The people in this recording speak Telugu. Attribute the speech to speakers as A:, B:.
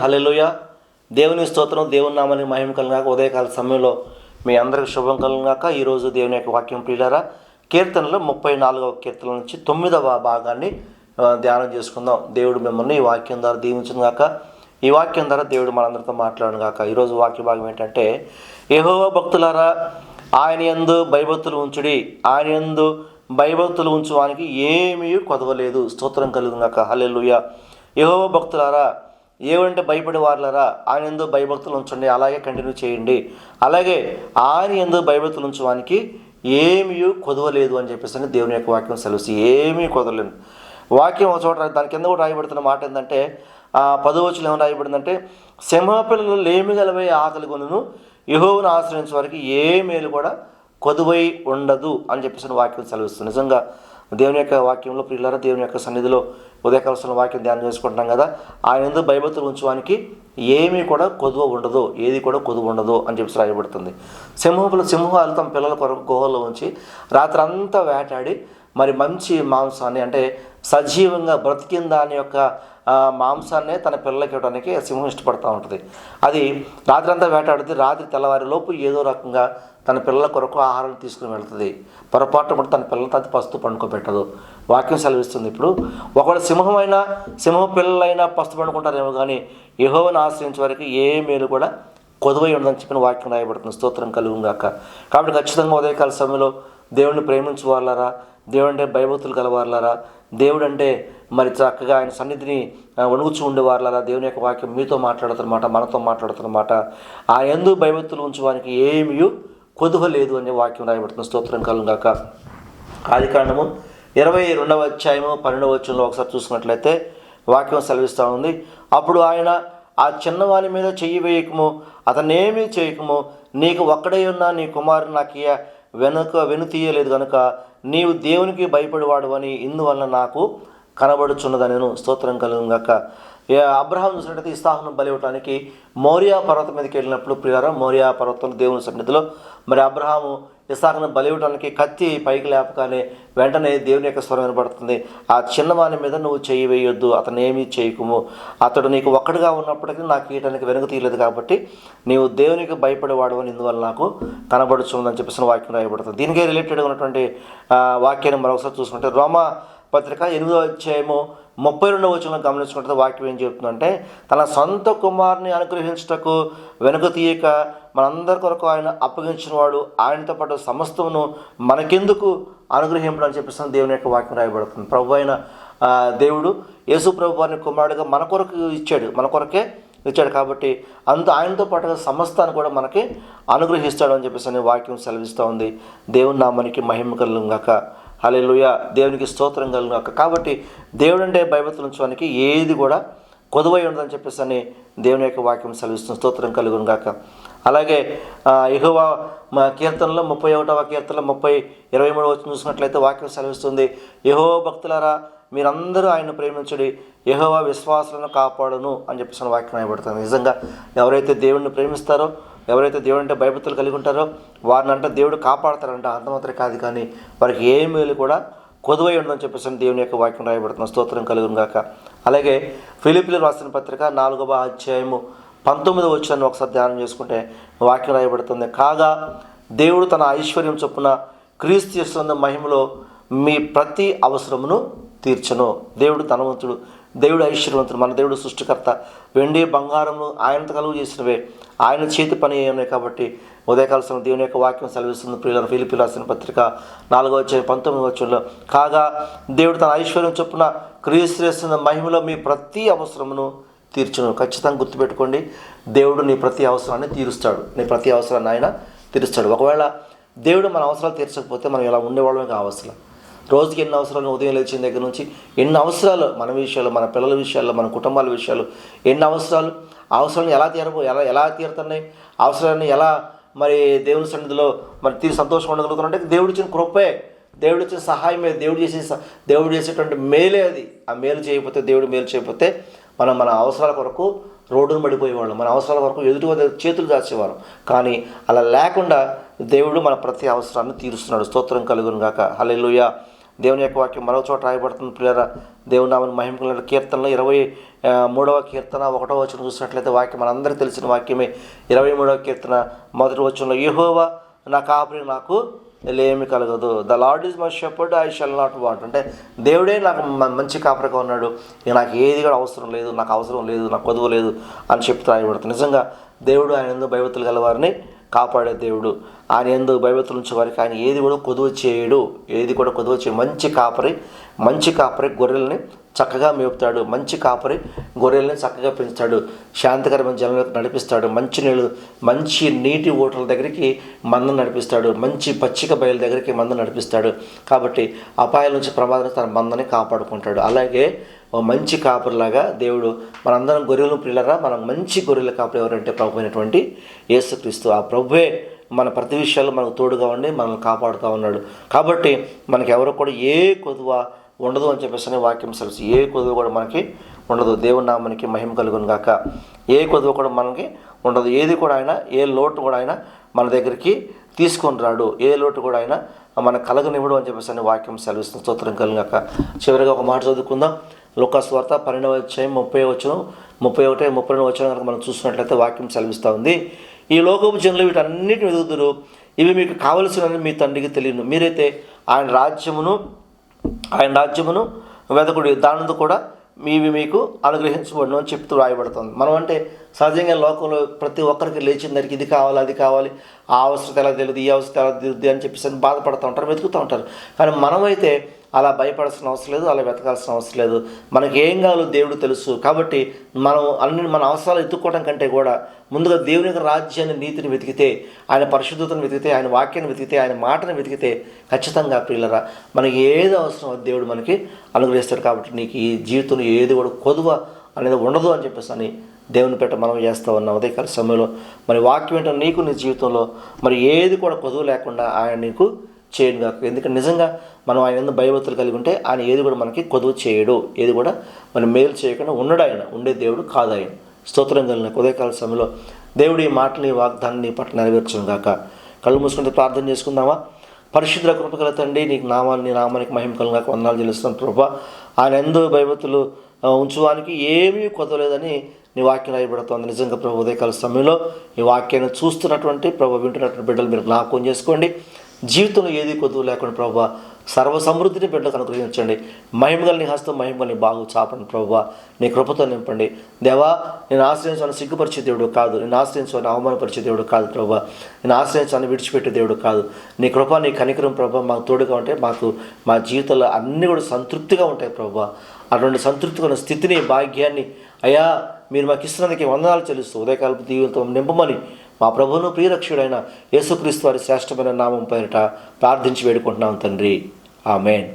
A: హల్లెలూయ. దేవుని స్తోత్రం దేవుని నామని మహిమ కలిగాక ఉదయకాల సమయంలో మీ అందరికి శుభం కలిగాక ఈరోజు దేవుని యొక్క వాక్యం ప్రియులరా కీర్తనలో ముప్పై నాలుగవ కీర్తన నుంచి తొమ్మిదవ భాగాన్ని ధ్యానం చేసుకుందాం. దేవుడు మిమ్మల్ని ఈ వాక్యం ద్వారా దీవించను గాక ఈ వాక్యం ద్వారా దేవుడు మనందరితో మాట్లాడను గాక ఈరోజు వాక్య భాగం ఏంటంటే యెహోవా భక్తులారా ఆయన యందు భయభక్తులు ఉంచుడి ఆయన యందు భయభక్తులు ఉంచువానికి ఏమీ కొదవలేదు. స్తోత్రం కలుగుగాక హలెలుయ యహోవ భక్తులారా ఏమంటే భయపడి వారులరా ఆయన ఎందు భయభక్తులు ఉంచండి అలాగే కంటిన్యూ చేయండి. అలాగే ఆయన ఎందు భయభక్తులు ఉంచడానికి ఏమీ కొదవలేదు అని చెప్పేసి అని దేవుని యొక్క వాక్యం సెలవుసి ఏమీ కొదవలేదు. వాక్యం ఒక చోట దాని కింద కూడా రాయబడుతున్న మాట ఏంటంటే ఆ పదవచ్చులు ఏమైనా రాయబడిందంటే సింహపిల్లలు లేమి గలవే ఆకలి కొనును యహోవును ఆశ్రయించే వారికి ఏ మేలు కూడా కొదువై ఉండదు అని చెప్పేసి వాక్యం సెలవిస్తుంది. నిజంగా దేవుని యొక్క వాక్యంలో ప్రియులారా దేవుని యొక్క సన్నిధిలో ఉదయకాలసిన వాక్యం ధ్యానం చేసుకుంటున్నాం కదా. ఆయన ఎందుకు భయభక్తులు ఉంచువానికి ఏమీ కూడా కొదువ ఉండదు ఏది కూడా కొదువ ఉండదు అని చెప్పి రాయబడుతుంది. సింహములు సింహాలు తమ పిల్లల కొరకు గుహల్లో ఉంచి రాత్రి అంతా వేటాడి మరి మంచి మాంసాన్ని అంటే సజీవంగా బ్రతికిన దాని యొక్క మాంసాన్నే తన పిల్లలకి ఇవ్వడానికి సింహం ఇష్టపడుతూ ఉంటుంది. అది రాత్రి అంతా రాత్రి తెల్లవారిలోపు ఏదో రకంగా తన పిల్లల కొరకు ఆహారం తీసుకుని వెళ్తుంది. పొరపాటు కూడా తన పిల్లలతో అది పస్తు పండుకోబెట్టదు. వాక్యం సెలవిస్తుంది ఇప్పుడు. ఒకవేళ సింహమైనా సింహ పిల్లలైనా పస్తు పండుకుంటారేమో కానీ యహోవను ఆశ్రయించే వరకు ఏ మేలు కూడా కొదువై ఉండదని చెప్పిన వాక్యం రాయబడుతుంది. స్తోత్రం కలుగుగాక కాబట్టి ఖచ్చితంగా ఉదయకాల సమయంలో దేవుడిని ప్రేమించు వాళ్ళరా దేవుడు అంటే భయభక్తులు కలవారులారా దేవుడు అంటే మరి చక్కగా ఆయన సన్నిధిని వణుగుచు ఉండేవారులారా దేవుని యొక్క వాక్యం మీతో మాట్లాడుతున్నమాట మనతో మాట్లాడుతున్నమాట. ఆ ఎందు భయభక్తులు ఉంచువానికి ఏమీ కొదువ లేదు అనే వాక్యం రాయబడుతుంది. స్తోత్రం కలుగాక ఆది కాండము ఇరవై రెండవ అధ్యాయము పన్నెండవ వచ్చంలో ఒకసారి చూసుకున్నట్లయితే వాక్యం సెలవిస్తూ ఉంది. అప్పుడు ఆయన ఆ చిన్నవాని మీద చెయ్యి వేయకము అతనేమీ చేయకము నీకు ఒక్కడే ఉన్న నీ కుమారుడు నాకు వెనుక వెను తీయలేదు కనుక నీవు దేవునికి భయపడేవాడు అని ఇందువలన నాకు కనబడుచున్నదనను స్తోత్రం కలుగాక అబ్రహాం చూసినట్టయితే ఇస్తాహను బలి ఇవ్వడానికి మౌర్యా పర్వతం మీదకి వెళ్ళినప్పుడు ప్రియారా మౌర్యా పర్వతం దేవుని సన్నిధిలో. మరి అబ్రహాము ఇసాకును బలివ్వడానికి కత్తి పైకి లేపగానే వెంటనే దేవుని యొక్క స్వరం వినపడుతుంది ఆ చిన్నవాని మీద నువ్వు చేయి వేయొద్దు అతను ఏమీ చేయకుము. అతడు నీకు ఒక్కడిగా ఉన్నప్పటికీ నాకు ఈయటానికి వెనుక తీయలేదు కాబట్టి నీవు దేవునికి భయపడేవాడు అని ఇందువల్ల నాకు కనబడుచుందని చెప్పేసిన వాక్యం రాయబడుతుంది. దీనికే రిలేటెడ్ ఉన్నటువంటి వాక్యాన్ని మరొకసారి చూసుకుంటే రోమా పత్రిక ఎనిమిదో అధ్యాయము ముప్పై రెండవ వచనం గమనించుకుంటే వాక్యం ఏం చెప్తుందంటే తన సొంత కుమారుని అనుగ్రహించటకు వెనుక తీయక మనందరి కొరకు ఆయన అప్పగించిన వాడు ఆయనతో పాటు సమస్తమును మనకెందుకు అనుగ్రహింపడం అని చెప్పేసి దేవుని యొక్క వాక్యం రాయబడుతుంది. ప్రభు అయిన దేవుడు యేసు ప్రభు వారిని కుమారుడిగా మన కొరకు ఇచ్చాడు. మన కొరకే ఇచ్చాడు కాబట్టి అంత ఆయనతో పాటుగా సమస్తాన్ని కూడా మనకి అనుగ్రహిస్తాడు అని చెప్పేసి అనే వాక్యం సెలవిస్తూ ఉంది. దేవుని నామానికి మహిమ కలుగాక లుయ దేవునికి స్తోత్రం కలుగాక కాబట్టి దేవుడు అంటే భయభక్తులు ఉంచడానికి ఏది కూడా కొదువై ఉండదని చెప్పేసి అని దేవుని యొక్క వాక్యం సెలవిస్తుంది. స్తోత్రం కలుగునుగాక అలాగే ఇహువా మా కీర్తనలో ముప్పై ఒకటవ కీర్తనలో ముప్పై ఇరవై మూడు వచ్చి చూసినట్లయితే వాక్యం సెలవిస్తుంది. యహో భక్తులారా మీరందరూ ఆయన ప్రేమించడి యహోవా విశ్వాసాలను కాపాడును అని చెప్పేసి వాక్యం రాయబడుతుంది. నిజంగా ఎవరైతే దేవుడిని ప్రేమిస్తారో ఎవరైతే దేవుడు అంటే భయభక్తులు కలిగి ఉంటారో వారిని అంటే దేవుడు కాపాడతారంట అంత కాదు కానీ వారికి ఏ మేలు కూడా కొదువై ఉండదని చెప్పేసి దేవుని యొక్క వాక్యం రాయబడుతుంది. స్తోత్రం కలుగును గాక. అలాగే ఫిలిపిలు రాసిన పత్రిక నాలుగవ అధ్యాయము పంతొమ్మిది వచ్చాన్ని ఒకసారి ధ్యానం చేసుకుంటే వాక్యం రాయబడుతుంది. కాగా దేవుడు తన ఐశ్వర్యం చొప్పున క్రీస్తు చేస్తున్న మహిమలో మీ ప్రతి అవసరమును తీర్చను. దేవుడు ధనవంతుడు దేవుడు ఐశ్వర్యవంతుడు మన దేవుడు సృష్టికర్త. వెండి బంగారము ఆయనతో కలుగు చేసినవే. ఆయన చేతి పని ఉన్నాయి కాబట్టి ఉదయకాల సమయం దేవుని యొక్క వాక్యం సెలవిస్తుంది. ప్రియులను ఫిలిపి రాసిన పత్రిక నాలుగో వచ్చే పంతొమ్మిది వచ్చంలో కాగా దేవుడు తన ఐశ్వర్యం చొప్పున క్రీస్తున్న మహిమలో మీ ప్రతి అవసరమును తీర్చును. ఖచ్చితంగా గుర్తుపెట్టుకోండి దేవుడు నీ ప్రతి అవసరాన్ని తీరుస్తాడు. నీ ప్రతి అవసరాన్ని ఆయన తీరుస్తాడు. ఒకవేళ దేవుడు మన అవసరాలు తీర్చకపోతే మనం ఇలా ఉండేవాళ్ళమే కావసరం రోజుకి ఎన్ని అవసరాలు ఉదయం లేచిన దగ్గర నుంచి ఎన్ని అవసరాలు మన విషయాలు మన పిల్లల విషయాల్లో మన కుటుంబాల విషయాలు ఎన్ని అవసరాలు అవసరాలను ఎలా తీరబో ఎలా ఎలా తీరుతున్నాయి అవసరాన్ని ఎలా మరి దేవుని సన్నిధిలో మరి తీరు సంతోషం ఉండగలుగుతున్నట్టే దేవుడు ఇచ్చిన కృపే దేవుడు ఇచ్చిన సహాయమే దేవుడు చేసే దేవుడు చేసేటువంటి మేలే అది. ఆ మేలు చేయకపోతే దేవుడు మేలు చేయకపోతే మనం మన అవసరాల కొరకు రోడ్డును పడిపోయేవాళ్ళం. మన అవసరాల వరకు ఎదుటి చేతులు దాచేవారు కానీ అలా లేకుండా దేవుడు మన ప్రతి అవసరాన్ని తీరుస్తున్నాడు. స్తోత్రం కలుగును గాక. హలెలుయ దేవుని యొక్క వాక్యం మరో చోట రాయబడుతుంది పిల్లరా దేవుని నామని మహిమ కీర్తనలో ఇరవై మూడవ కీర్తన ఒకటో వచనం చూసినట్లయితే వాక్యం మనందరికీ తెలిసిన వాక్యమే. ఇరవై మూడవ కీర్తన మొదటి వచనంలో యహోవా నా కాపరి నాకు లేమి కలగదు. The Lord is my shepherd I shall not want అంటే దేవుడే నాకు మంచి కాపరిగా ఉన్నాడు. ఇక నాకు ఏది కూడా అవసరం లేదు నాకు అవసరం లేదు నాకు కొదువు లేదు అని చెప్తూ రాయబడుతుంది. నిజంగా దేవుడు ఆయన ఎందుకు భయభక్తులు గలవారిని కాపాడే దేవుడు. ఆయన ఎందుకు భయభక్తులు ఉంచే వారికి ఆయన ఏది కూడా కొదువు చేయడు. ఏది కూడా కొదువు చేయ మంచి కాపరి మంచి కాపరి గొర్రెల్ని చక్కగా మేపుతాడు. మంచి కాపరి గొర్రెల్ని చక్కగా పెంచుతాడు. శాంతికరమైన జనంలోకి నడిపిస్తాడు. మంచి నీళ్ళు మంచి నీటి ఓటల దగ్గరికి మందను నడిపిస్తాడు. మంచి పచ్చిక బయలు దగ్గరికి మందను నడిపిస్తాడు. కాబట్టి అపాయాల నుంచి ప్రమాదం తన మందని కాపాడుకుంటాడు. అలాగే ఓ మంచి కాపరిలాగా దేవుడు మనందరం గొర్రెలు పిల్లరా మనం మంచి గొర్రెల కాపరి ఎవరంటే ప్రభు అయినటువంటి యేసుక్రీస్తు. ఆ ప్రభువే మన ప్రతి విషయాల్లో మనకు తోడుగా ఉండి మనల్ని కాపాడుతూ ఉన్నాడు. కాబట్టి మనకు ఎవరు కూడా ఏ కొదువ ఉండదు అని చెప్పేసి అని వాక్యం సెలవు. ఏ కొదువ కూడా మనకి ఉండదు. దేవుని నామానికి మహిమ కలుగును గాక. ఏ కొదువ కూడా మనకి ఉండదు. ఏది కూడా ఆయన ఏ లోటు కూడా ఆయన మన దగ్గరికి తీసుకొని రాడు ఏ లోటు కూడా ఆయన మన కలగనివ్వడు అని చెప్పేసి అని వాక్యం సెలవిస్తుంది. స్తోత్రం కలుగాక చివరిగా ఒక మాట చదువుకుందాం. లోకాస్ వార్త పన్నెండవ అధ్యాయం ముప్పై వచ్చిన ముప్పై ఒకటి ముప్పై రెండు వచ్చిన కనుక మనం చూసినట్లయితే వాక్యం సెలవిస్తూ ఉంది. ఈ లోకపు జనులు వీటన్నిటిని వెతుకుతురు ఇవి మీకు కావలసినవి మీ తండ్రికి తెలియను. మీరైతే ఆయన రాజ్యమును ఆయన రాజ్యమును వెదకుడి దానితో కూడా మీవి మీకు అనుగ్రహించబడును అని చెప్తూ రాయబడుతుంది. మనం అంటే సహజంగా లోకంలో ప్రతి ఒక్కరికి లేచినందరికి ఇది కావాలి అది కావాలి ఆ అవసరం ఎలా తెలియదు ఈ అవసరం ఎలా తెలియదు అని చెప్పేసి అని బాధపడుతూ ఉంటారు వెతుకుతూ ఉంటారు. కానీ మనమైతే అలా భయపడాల్సిన అవసరం లేదు అలా వెతకాల్సిన అవసరం లేదు. మనకి ఏం కావాలో దేవుడు తెలుసు. కాబట్టి మనం అన్ని మన అవసరాలు ఎత్తుక్కోవడం కంటే కూడా ముందుగా దేవుని యొక్క రాజ్యాన్ని నీతిని వెతికితే ఆయన పరిశుద్ధతను వెతికితే ఆయన వాక్యాన్ని వెతికితే ఆయన మాటను వెతికితే ఖచ్చితంగా ప్రియులరా మనకి ఏది అవసరం దేవుడు మనకి అనుగ్రహిస్తాడు. కాబట్టి నీకు ఈ జీవితంలో ఏది కూడా కొదువ అనేది ఉండదు అని చెప్పేసి అని దేవుని పెట్ట మనం చేస్తూ ఉన్నాం. ఉదయకాల సమయంలో మరి వాక్యం ఏంటో నీకు నీ జీవితంలో మరి ఏది కూడా కొదువు లేకుండా ఆయన నీకు చేయను కాక. ఎందుకంటే నిజంగా మనం ఆయన ఎందుకు భయభక్తులు కలిగి ఉంటే ఆయన ఏది కూడా మనకి కొదువు చేయడు. ఏది కూడా మనం మేలు చేయకుండా ఉండడు ఆయన. ఉండే దేవుడు కాదు ఆయన. స్తోత్రం కలిగిన ఉదయకాల సమయంలో దేవుడి మాటని ఈ వాగ్దాన్ని పట్ల నెరవేర్చడం గాక కళ్ళు మూసుకుంటే ప్రార్థన చేసుకుందామా? పరిశుద్ధ కృపగల తండ్రి నీకు నామాన్ని నీ నామానికి మహిమ కలుగాక వందనాలు చెల్లిస్తున్నాం ప్రభా. ఆయన ఎందు భయభక్తులు ఉంచువానికి ఏమీ కొదవలేదని నీ వాక్యం రాయబడుతోంది. నిజంగా ప్రభు ఉదయకాల సమయంలో ఈ వాక్యాన్ని చూస్తున్నటువంటి ప్రభు వింటున్నటువంటి బిడ్డలు మీరు జ్ఞాపకం చేసుకోండి. జీవితంలో ఏది కొద్దు లేకుండా ప్రభావ సర్వ సమృద్ధిని బిడ్డకు అనుగ్రహించండి మహిమగల హస్తం మహిమగల బాగు చాపండి ప్రభు నీ కృపతో నింపండి. దేవా నేను ఆశ్రయించాలని సిగ్గుపరిచే దేవుడు కాదు. నేను ఆశ్రయించాలని అవమానపరిచే దేవుడు కాదు ప్రభు నేను ఆశ్రయించాలని విడిచిపెట్టే దేవుడు కాదు. నీ కృప నీ కనికరం ప్రభావ మాకు తోడుగా ఉంటే మాకు మా జీవితంలో అన్నీ కూడా సంతృప్తిగా ఉంటాయి ప్రభు అటువంటి సంతృప్తిగా ఉన్న స్థితిని భాగ్యాన్ని అయ్యా మీరు మాకు ఇస్తున్నందుకే వందనాలు చెల్లిస్తూ ఉదయకాలపు దీవులతో నింపమని మా ప్రభువును ప్రియరక్షుడైన యేసుక్రీస్తు వారి శ్రేష్టమైన నామం పేరిట ప్రార్థించి వేడుకుంటున్నాం తండ్రి. ఆమెన్.